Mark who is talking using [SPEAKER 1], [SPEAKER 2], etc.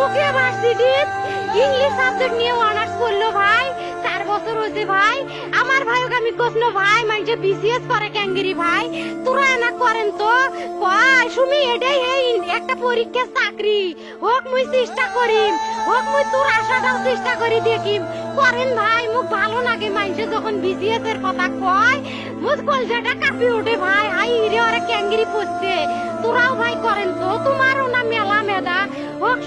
[SPEAKER 1] রুকিয়া ভার্সিটির English subject নিয়ে honours করল ভাই, চার বছর হয়েছে ভাই। আমার ভাই ওকে আমি কখনো ভাই মানুষে বিসিএস করে ক্যাঙ্গিরি ভাই, তোরা না করেন তো? কয় সুমি, এটাই এই একটা পরীক্ষা চাকরি। হোক, মুই চেষ্টা করিম, হোক, মুই তোর আশাটাও চেষ্টা করি দেখিম। করেন ভাই, মুখ ভালো লাগে মানুষে যখন বিসিএস এর কথা কয়। মুখ কলজাটা কাঁপি ওঠে ভাই, হাই রে, ওরা ক্যাঙ্গিরি পড়ছে। তোরাও ভাই